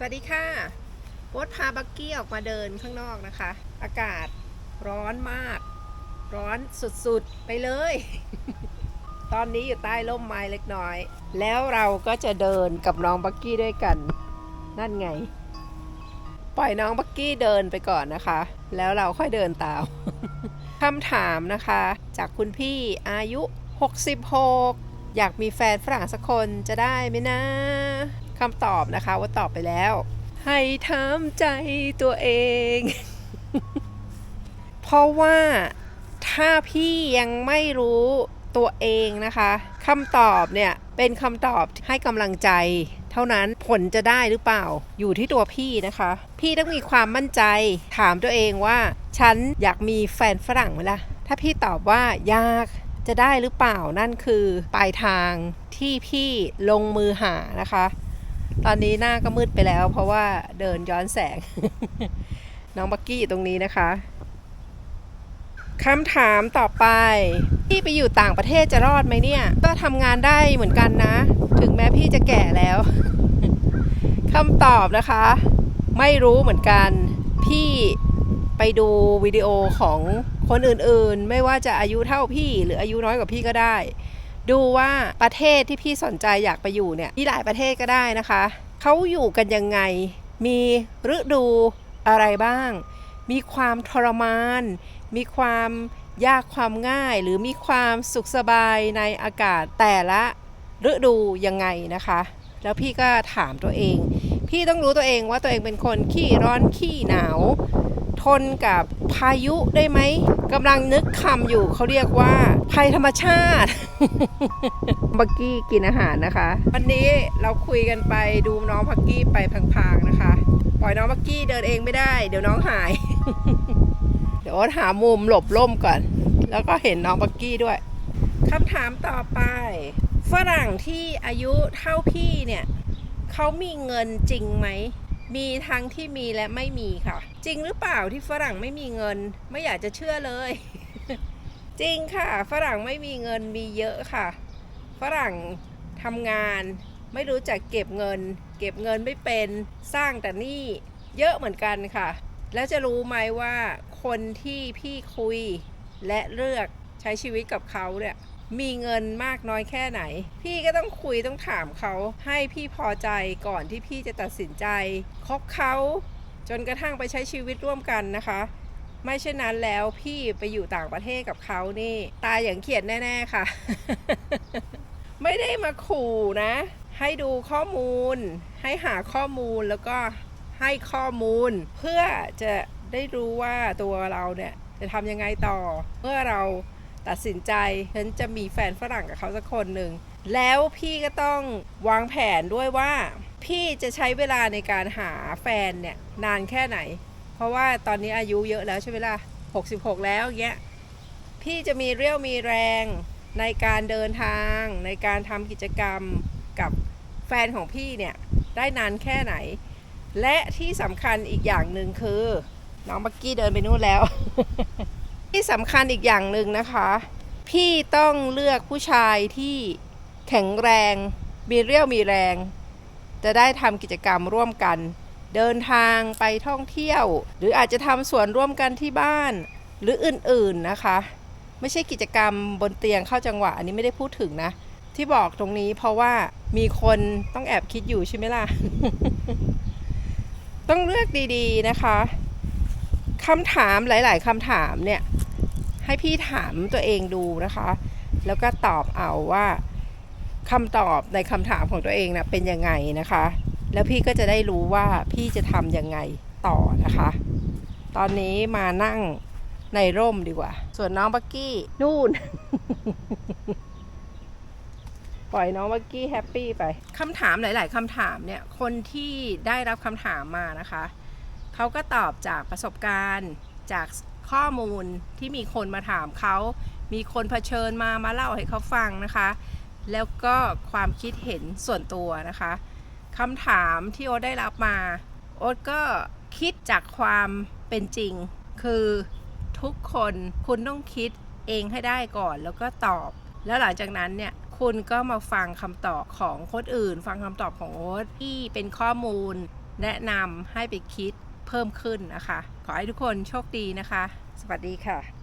สวัสดีค่ะโบ๊ทพาบักกี้ออกมาเดินข้างนอกนะคะ อากาศร้อนมาก ร้อนสุดๆ ไปเลย ตอนนี้อยู่ใต้ร่มไม้เล็กน้อย แล้วเราก็จะเดินกับน้องบักกี้ด้วยกัน นั่นไง ปล่อยน้องบักกี้เดินไปก่อนนะคะ แล้วเราค่อยเดินตามคำถามนะคะ จากคุณพี่อายุ 66 อยากมีแฟนฝรั่งสักคนจะได้ไหมนะ คำตอบนะคะว่าตอบไปแล้ว ให้ถามใจตัวเอง เพราะว่าถ้าพี่ยังไม่รู้ตัวเองนะคะคำตอบเนี่ยเป็นคำตอบให้กำลังใจ เท่านั้นผลจะได้หรือเปล่า อยู่ที่ตัวพี่นะคะ พี่ต้องมีความมั่นใจ ถามตัวเองว่า ฉันอยากมีแฟนฝรั่งไหมล่ะถ้าพี่ตอบว่าอยากจะได้หรือเปล่านั่นคือปลายทางที่พี่ลงมือหานะคะ ตอนนี้หน้าก็มืดไปแล้ว เพราะว่าเดินย้อนแสง น้องบักกี้อยู่ตรงนี้นะคะคำถามต่อไป พี่ไปอยู่ต่างประเทศจะรอดไหมเนี่ย ก็ทำงานได้เหมือนกันนะ ถึงแม้พี่จะแก่แล้วคำตอบนะคะ ไม่รู้เหมือนกัน พี่ไปดูวิดีโอของคนอื่นๆ ไม่ว่าจะอายุเท่าพี่หรืออายุน้อยกว่าพี่ก็ได้ ดูว่าประเทศที่พี่สนใจอยากไปอยู่เนี่ยที่หลายประเทศก็ได้นะคะเขาอยู่กันยังไง มีฤดูอะไรบ้าง มีความทรมาน มีความยากความง่าย หรือมีความสุขสบายในอากาศแต่ละฤดูยังไงนะคะ แล้วพี่ก็ถามตัวเอง พี่ต้องรู้ตัวเองว่าตัวเองเป็นคนขี้ร้อนขี้หนาว ทนกับพายุได้ไหมกำลังนึกคำอยู่เขาเรียกว่าภัยธรรมชาติบักกี้กินอาหารนะคะ วันนี้เราคุยกันไปดูน้องพักกี้ไปพลางๆนะคะ ปล่อยน้องบักกี้เดินเองไม่ได้ เดี๋ยวน้องหาย เดี๋ยวหามุมหลบร่มก่อน แล้วก็เห็นน้องบักกี้ด้วยคำถามต่อไป ฝรั่งที่อายุเท่าพี่เนี่ยเขามีเงินจริงไหม มีทั้งที่มีและไม่มีค่ะ จริงหรือเปล่าที่ฝรั่งไม่มีเงิน ไม่อยากจะเชื่อเลย จริงค่ะ ฝรั่งไม่มีเงินมีเยอะค่ะ ฝรั่งทำงานไม่รู้จักเก็บเงิน เก็บเงินไม่เป็นสร้างแต่หนี้เยอะเหมือนกันค่ะ แล้วจะรู้ไหมว่าคนที่พี่คุยและเลือกใช้ชีวิตกับเขาเนี่ย มีเงินมากน้อยแค่ไหน พี่ก็ต้องคุยต้องถามเขาให้พี่พอใจก่อนที่พี่จะตัดสินใจคบเขาจนกระทั่งไปใช้ชีวิตร่วมกันนะคะ ไม่เช่นนั้นแล้วพี่ไปอยู่ต่างประเทศกับเขานี่ ตายอย่างเขียดแน่ ๆค่ะ ไม่ได้มาขู่นะ ให้ดูข้อมูล ให้หาข้อมูลแล้วก็ให้ข้อมูล เพื่อจะได้รู้ว่าตัวเราเนี่ยจะทำยังไงต่อ เมื่อเรา ตัดสินใจฉันจะมีแฟนฝรั่งกับเขาสักคนหนึ่งแล้วพี่ก็ต้องวางแผนด้วยว่า พี่จะใช้เวลาในการหาแฟนเนี่ยนานแค่ไหน เพราะว่าตอนนี้อายุเยอะแล้วใช่ไหมล่ะ66 แล้วอย่างเงี้ยพี่จะมีเรี่ยวมีแรงในการเดินทางในการทำกิจกรรมกับแฟนของพี่เนี่ยได้นานแค่ไหน และที่สำคัญอีกอย่างหนึ่งคือ น้องบักกี้เดินไปนู่นแล้ว ที่สำคัญอีกอย่างหนึ่งนะคะ พี่ต้องเลือกผู้ชายที่แข็งแรง มีเรี่ยวมีแรง จะได้ทำกิจกรรมร่วมกัน เดินทางไปท่องเที่ยว หรืออาจจะทำสวนร่วมกันที่บ้าน หรืออื่นๆนะคะ ไม่ใช่กิจกรรมบนเตียงเข้าจังหวะ อันนี้ไม่ได้พูดถึงนะ ที่บอกตรงนี้เพราะว่ามีคนต้องแอบคิดอยู่ใช่ไหมล่ะ ต้องเลือกดีๆนะคะคำถามหลาย ๆคำถามเนี่ย ให้พี่ถามตัวเองดูนะคะ แล้วก็ตอบเอาว่าคำตอบในคำถามของตัวเองนะเป็นยังไงนะคะ แล้วพี่ก็จะได้รู้ว่าพี่จะทำยังไงต่อนะคะ ตอนนี้มานั่งในร่มดีกว่า ส่วนน้องบักกี้นู่น ปล่อยน้องบักกี้แฮปปี้ไปคำถามหลาย ๆคำถามเนี่ย คนที่ได้รับคำถามมานะคะ เขาก็ตอบจากประสบการณ์จาก ข้อมูลที่มีคนมาถามเขา มีคนเผชิญมามาเล่าให้เขาฟังนะคะ แล้วก็ความคิดเห็นส่วนตัวนะคะคำถามที่โอ๊ตได้รับมา โอ๊ตก็คิดจากความเป็นจริง คือทุกคนคุณต้องคิดเองให้ได้ก่อนแล้วก็ตอบ แล้วหลังจากนั้นเนี่ยคุณก็มาฟังคำตอบของคนอื่น ฟังคำตอบของโอ๊ตที่เป็นข้อมูล แนะนำให้ไปคิด เพิ่มขึ้นนะคะ ขอให้ทุกคนโชคดีนะคะ สวัสดีค่ะ